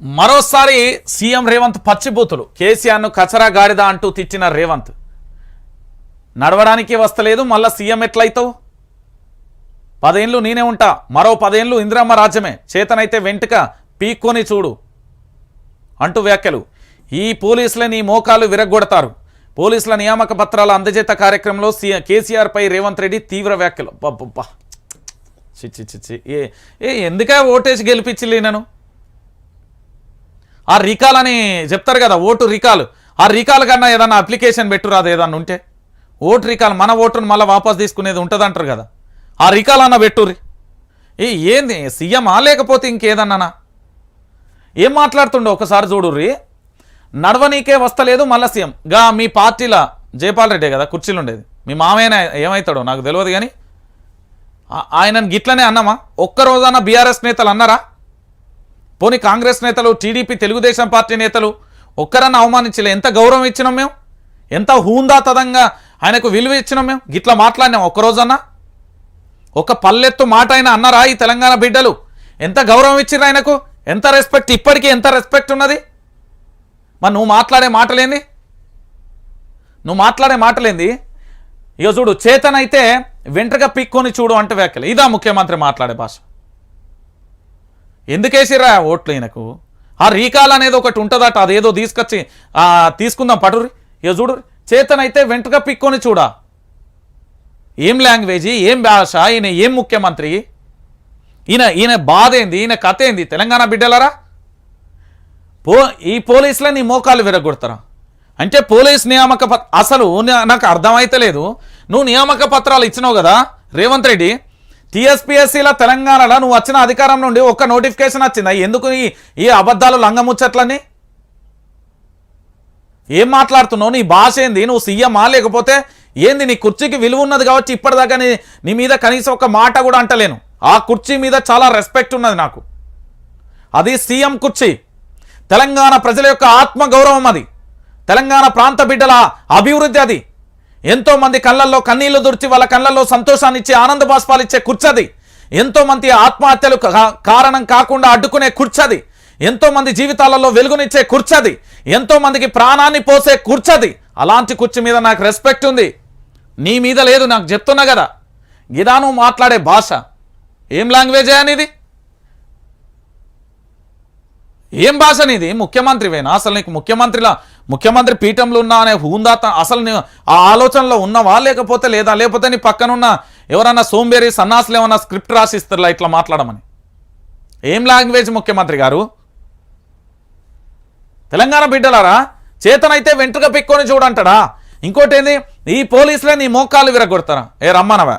మరోసారి సీఎం రేవంత్ పచ్చిబూతులు. కేసీఆర్ను కచరా గాడిద అంటూ తిట్టిన రేవంత్. నడవడానికి వస్తలేదు మళ్ళా సీఎం ఎట్లయితావు? పదేళ్ళు నేనే ఉంటా మరో పదేళ్ళు ఇందిరమ్మ రాజ్యమే. చేతనైతే వెంటక పీక్కొని చూడు అంటూ వ్యాఖ్యలు. ఈ పోలీసుల నీ మోకాలు విరగ్గొడతారు. పోలీసుల నియామక పత్రాల అందజేత కార్యక్రమంలో సీఎం కేసీఆర్పై రేవంత్ రెడ్డి తీవ్ర వ్యాఖ్యలు. అబ్బబ్బబ్బా. చి చి ఏ ఏ ఎందుకే ఓటేసి గెలిపించింది నేను ఆ రికాల్ అని చెప్తారు కదా ఓటు రికాల్. ఆ రికాల్ కన్నా ఏదన్నా అప్లికేషన్ పెట్టురాదు ఏదన్నా ఉంటే. ఓటు రికాల్ మన ఓటును మళ్ళీ వాపస్ తీసుకునేది ఉంటుందంటారు కదా. ఆ రికాల్ అన్న పెట్టుర్రి. ఏ ఏంది సీఎం లేకపోతే ఇంకేదన్నానా? ఏం మాట్లాడుతుండో ఒకసారి చూడుర్రి. నడవనీకే వస్తలేదు మళ్ళా సీఎం. గా మీ పార్టీల జయపాల్ రెడ్డి కదా కుర్చీలు ఉండేది మీ మామయ్యన ఏమవుతాడో నాకు తెలియదు కానీ ఆయనను గిట్లనే అన్నామా? ఒక్కరోజన్నా బీఆర్ఎస్ నేతలు అన్నారా? పోనీ కాంగ్రెస్ నేతలు టీడీపీ తెలుగుదేశం పార్టీ నేతలు ఒక్కరన్నా అవమానించలే. ఎంత గౌరవం ఇచ్చినాం మేము? ఎంత హూందాతదంగా ఆయనకు విలువ ఇచ్చినాం మేము? గిట్లా మాట్లాడినాం ఒక్కరోజన్నా? ఒక పల్లెత్తు మాట అయినా అన్నరా ఈ తెలంగాణ బిడ్డలు? ఎంత గౌరవం ఇచ్చిర్రు ఆయనకు? ఎంత రెస్పెక్ట్? ఇప్పటికీ ఎంత రెస్పెక్ట్ ఉన్నది? మరి నువ్వు మాట్లాడే మాటలేంది? నువ్వు మాట్లాడే మాటలేంది? ఇక చూడు చేతనైతే వెంట్రగా పిక్కొని చూడు అంటే వ్యాఖ్యలు. ఇదా ముఖ్యమంత్రి మాట్లాడే భాష. ఎందుకేసిరా ఓట్లు ఈయనకు? ఆ రీకాల్ అనేది ఒకటి ఉంటుందట అదేదో తీసుకొచ్చి తీసుకుందాం పటురి ఇక చూడు చేతనైతే వెంట్రుక పిక్కొని చూడా? ఏం లాంగ్వేజీ ఏం భాష ఈయన ఏం ముఖ్యమంత్రి? ఈయన ఈయన బాధ ఏంది ఈయన కథ ఏంది తెలంగాణ బిడ్డలరా? పో ఈ పోలీసుల నీ మోకాలు విరగొడతారా? అంటే పోలీస్ నియామక అసలు నాకు అర్థమైతలేదు. నువ్వు నియామక పత్రాలు ఇచ్చినావు కదా రేవంత్ రెడ్డి టీఎస్పీఎస్సీల తెలంగాణలో నువ్వు వచ్చిన అధికారం నుండి ఒక్క నోటిఫికేషన్ వచ్చిందా? ఎందుకు ఈ ఈ అబద్ధాలు లంగముచ్చట్లని ఏం మాట్లాడుతున్నావు? నీ భాష ఏంది? నువ్వు సీఎమా లేకపోతే ఏంది? నీ కుర్చీకి విలువ ఉన్నది కాబట్టి ఇప్పటిదాకా నీ నీ మీద కనీసం ఒక మాట కూడా అంటలేను. ఆ కుర్చీ మీద చాలా రెస్పెక్ట్ ఉన్నది నాకు. అది సీఎం కుర్చీ. తెలంగాణ ప్రజల యొక్క ఆత్మ గౌరవం అది. తెలంగాణ ప్రాంత బిడ్డల అభివృద్ధి అది. ఎంతో మంది కళ్ళల్లో కన్నీళ్ళు దుర్చి వాళ్ళ కళ్ళల్లో సంతోషాన్ని ఇచ్చే ఆనంద బాష్పాలు ఇచ్చే కుర్చది ఎంతో మంది ఆత్మహత్యలు కారణం కాకుండా అడ్డుకునే కుర్చది. ఎంతో మంది జీవితాలలో వెలుగునిచ్చే కుర్చది. ఎంతో మందికి ప్రాణాన్ని పోసే కుర్చది. అలాంటి కుర్చీ మీద నాకు రెస్పెక్ట్ ఉంది. నీ మీద లేదు నాకు చెప్తున్నా కదా. గిదాను మాట్లాడే భాష. ఏం లాంగ్వేజే అనేది ఏం భాష నీది? ముఖ్యమంత్రివేనా? అసలు నీకు ముఖ్యమంత్రిలా ముఖ్యమంత్రి పీఠంలో ఉన్నా అనే హుందాత అసలు నీ ఆ ఆలోచనలో ఉన్నవా? లేకపోతే లేదా? లేకపోతే నీ పక్కనున్న ఎవరన్నా సోంబేరి సన్నాసులు ఏమన్నా స్క్రిప్ట్ రాసిస్తారా ఇట్లా మాట్లాడమని? ఏం లాంగ్వేజ్ ముఖ్యమంత్రి గారు? తెలంగాణ బిడ్డలారా చేతనైతే వెంట్రుక పిక్కొని చూడంటాడా? ఇంకోటి ఏంది ఈ పోలీసులే నీ మోకాలు విరగొడతారా? ఏ రమ్మనవా?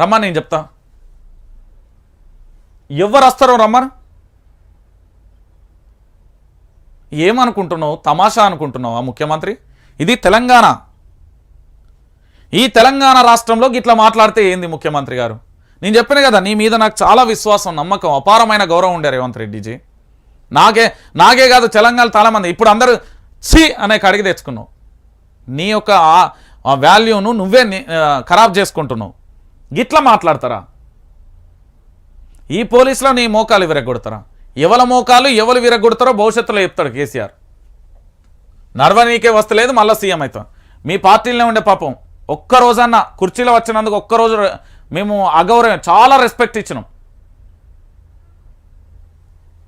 రమ్మని నేను చెప్తా. ఎవరు వస్తారో రమ్మను? ఏమనుకుంటున్నావు? తమాషా అనుకుంటున్నావు ఆ ముఖ్యమంత్రి? ఇది తెలంగాణ. ఈ తెలంగాణ రాష్ట్రంలో గిట్లా మాట్లాడితే ఏంది ముఖ్యమంత్రి గారు? నేను చెప్పిన కదా నీ మీద నాకు చాలా విశ్వాసం నమ్మకం అపారమైన గౌరవం ఉండే రేవంత్ రెడ్డిజీ నాకే నాకే కాదు తెలంగాణ చాలామంది ఇప్పుడు అందరూ ఛీ అనే కడిగి తెచ్చుకున్నావు. నీ యొక్క ఆ- వాల్యూను నువ్వే ఖరాబ్ చేసుకుంటున్నావు. గిట్లా మాట్లాడతారా? ఈ పోలీసులో నీ మోకాలు విరగొడతారా? ఎవల మోకాలు ఎవరు విరగొడతారో భవిష్యత్తులో చెప్తాడు కేసీఆర్. నడవనీకే వస్తలేదు మళ్ళీ సీఎం అవుతాం. మీ పార్టీలోనే ఉండే పాపం. ఒక్క రోజన్నా కుర్చీలో వచ్చినందుకు ఒక్కరోజు మేము అగౌరవం చాలా రెస్పెక్ట్ ఇచ్చినాం.